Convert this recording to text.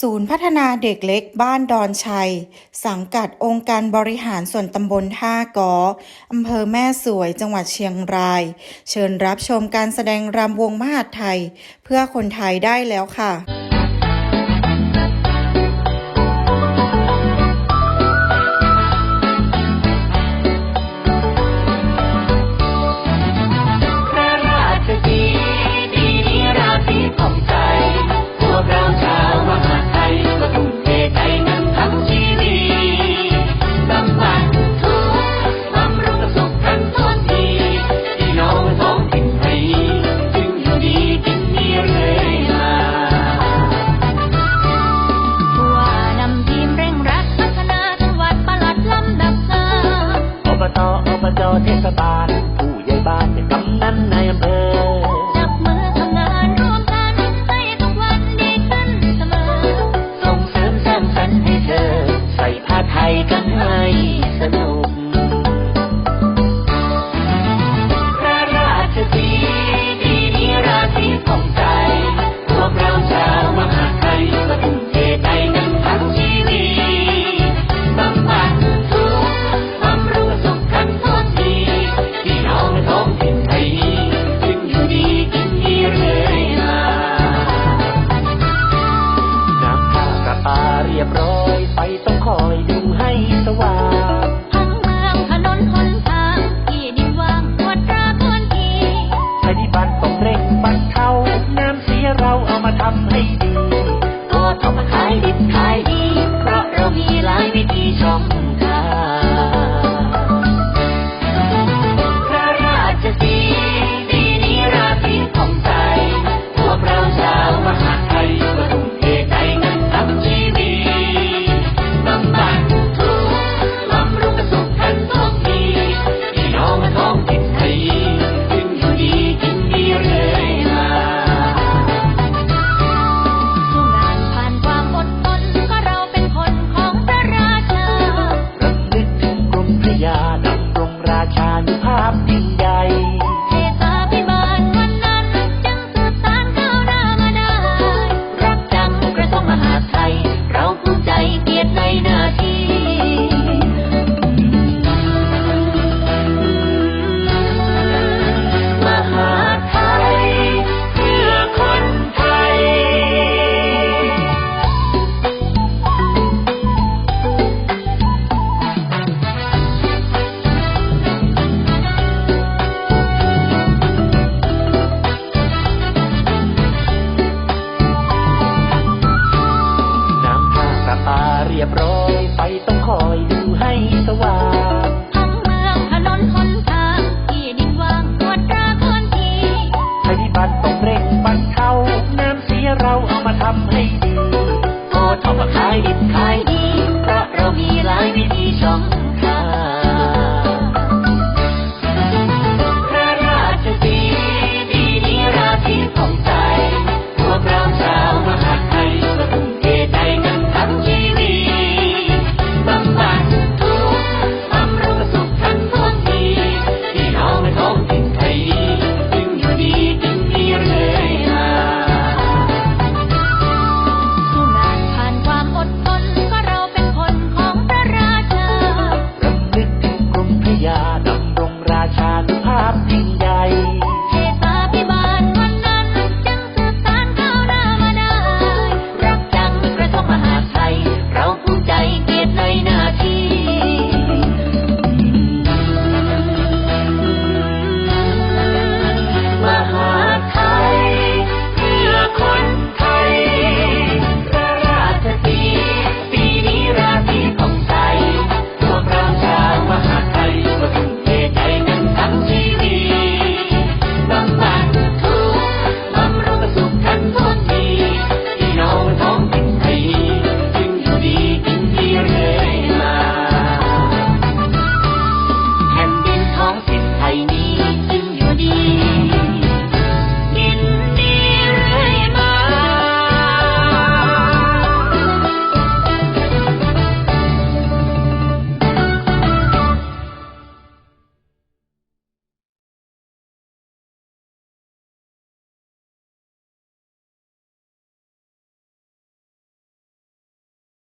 ศูนย์พัฒนาเด็กเล็กบ้านดอนชัย สังกัดองค์การบริหารส่วนตำบลท่ากออำเภอแม่สวยจังหวัดเชียงราย เชิญรับชมการแสดงรำวงมหาไทย เพื่อคนไทยได้แล้วค่ะ มาทำให้ดีานภาพ